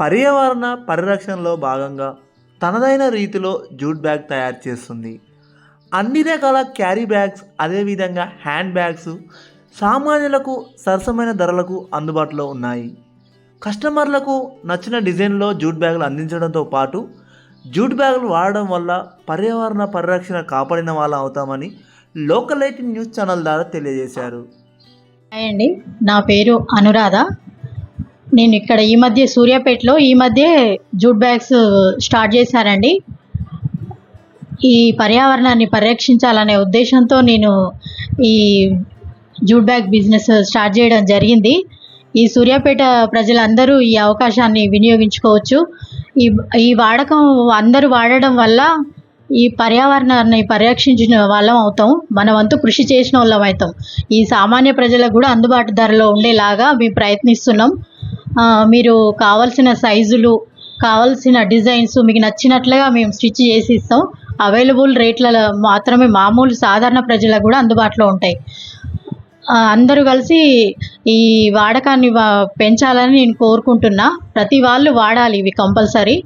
పర్యావరణ పరిరక్షణలో భాగంగా తనదైన రీతిలో జూట్ బ్యాగ్ తయారు చేస్తుంది. అన్ని రకాల క్యారీ బ్యాగ్స్ అదేవిధంగా హ్యాండ్ బ్యాగ్స్ సామాన్యులకు సరసమైన ధరలకు అందుబాటులో ఉన్నాయి. కస్టమర్లకు నచ్చిన డిజైన్లో జూట్ బ్యాగులు అందించడంతో పాటు జూట్ బ్యాగులు వాడడం వల్ల పర్యావరణ పరిరక్షణ కాపాడిన వాళ్ళం అవుతామని లోకల్ ఎయిటీన్ న్యూస్ ఛానల్ ద్వారా తెలియజేశారు. హాయ్ అండి. నా పేరు అనురాధ. నేను ఇక్కడ ఈ మధ్య సూర్యాపేటలో ఈ మధ్య జూట్ బ్యాగ్స్ స్టార్ట్ చేశారండి. ఈ పర్యావరణాన్ని పరిరక్షించాలనే ఉద్దేశంతో నేను ఈ జూట్ బ్యాగ్ బిజినెస్ స్టార్ట్ చేయడం జరిగింది. ఈ సూర్యాపేట ప్రజలందరూ ఈ అవకాశాన్ని వినియోగించుకోవచ్చు. ఈ ఈ వాడకం అందరూ వాడడం వల్ల ఈ పర్యావరణాన్ని పరిరక్షించిన వాళ్ళం అవుతాం. మన వంతు కృషి చేసిన వాళ్ళం అవుతాం. ఈ సామాన్య ప్రజలకు కూడా అందుబాటు ధరలో ఉండేలాగా మేము ప్రయత్నిస్తున్నాం. మీరు కావాల్సిన సైజులు కావాల్సిన డిజైన్స్ మీకు నచ్చినట్లుగా మేము స్టిచ్ చేసి ఇస్తాం. అవైలబుల్ రేట్లలో మాత్రమే మామూలు సాధారణ ప్రజలకు కూడా అందుబాటులో ఉంటాయి. అందరూ కలిసి ఈ వాడకాన్ని పెంచాలని నేను కోరుకుంటున్నా. ప్రతి వాళ్ళు వాడాలి ఇవి కంపల్సరీ.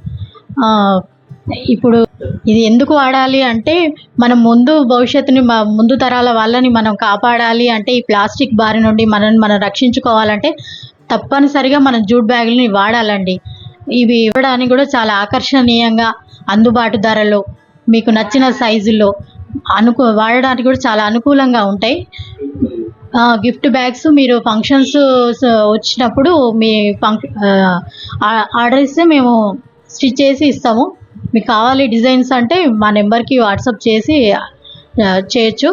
ఇప్పుడు ఇది ఎందుకు వాడాలి అంటే మనం ముందు భవిష్యత్తుని ముందు తరాల వాళ్ళని మనం కాపాడాలి అంటే ఈ ప్లాస్టిక్ బారి నుండి మనల్ని మనం రక్షించుకోవాలంటే తప్పనిసరిగా మనం జూట్ బ్యాగులని వాడాలండి. ఇవి ఇవ్వడానికి కూడా చాలా ఆకర్షణీయంగా అందుబాటు ధరలో మీకు నచ్చిన సైజులో అనుకూ వాడడానికి కూడా చాలా అనుకూలంగా ఉంటాయి. గిఫ్ట్ బ్యాగ్స్ మీరు ఫంక్షన్స్ వచ్చినప్పుడు మీ ఫంక్ ఆర్డర్ ఇస్తే మేము స్టిచ్ చేసి ఇస్తాము. మీకు కావాలి డిజైన్స్ అంటే మా నెంబర్కి వాట్సాప్ చేసి చేయొచ్చు.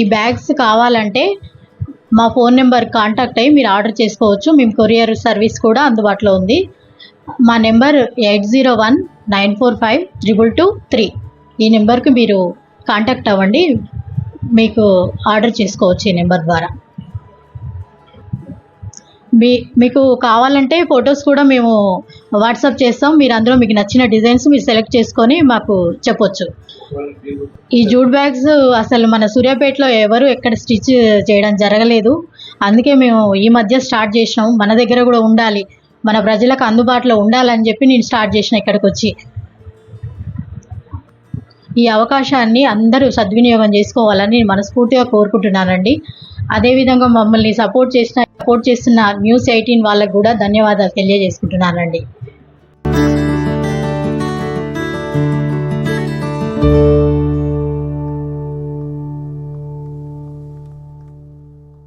ఈ బ్యాగ్స్ కావాలంటే మా ఫోన్ నెంబర్ కాంటాక్ట్ అయ్యి మీరు ఆర్డర్ చేసుకోవచ్చు. మేము కొరియర్ సర్వీస్ కూడా అందుబాటులో ఉంది. మా number eight zero one nine four five triple two three. ఈ నెంబర్కి మీరు కాంటాక్ట్ అవ్వండి. మీకు ఆర్డర్ చేసుకోవచ్చు ఈ నెంబర్ ద్వారా. మీ మీకు కావాలంటే ఫొటోస్ కూడా మేము వాట్సాప్ చేస్తాం. మీరు అందులో మీకు నచ్చిన డిజైన్స్ మీరు సెలెక్ట్ చేసుకొని మాకు చెప్పొచ్చు. ఈ జూట్ బ్యాగ్స్ అసలు మన సూర్యాపేటలో ఎవరు ఎక్కడ స్టిచ్ చేయడం జరగలేదు. అందుకే మేము ఈ మధ్య స్టార్ట్ చేసినాం. మన దగ్గర కూడా ఉండాలి. మన ప్రజలకు అందుబాటులో ఉండాలని చెప్పి నేను స్టార్ట్ చేసిన ఇక్కడికి వచ్చి ఈ అవకాశాన్ని అందరూ సద్వినియోగం చేసుకోవాలని నేను మనస్ఫూర్తిగా కోరుకుంటున్నానండి. అదేవిధంగా మమ్మల్ని సపోర్ట్ చేసిన సపోర్ట్ చేస్తున్న న్యూస్ ఎయిటీన్ వాళ్ళకు కూడా ధన్యవాదాలు తెలియజేసుకుంటున్నానండి.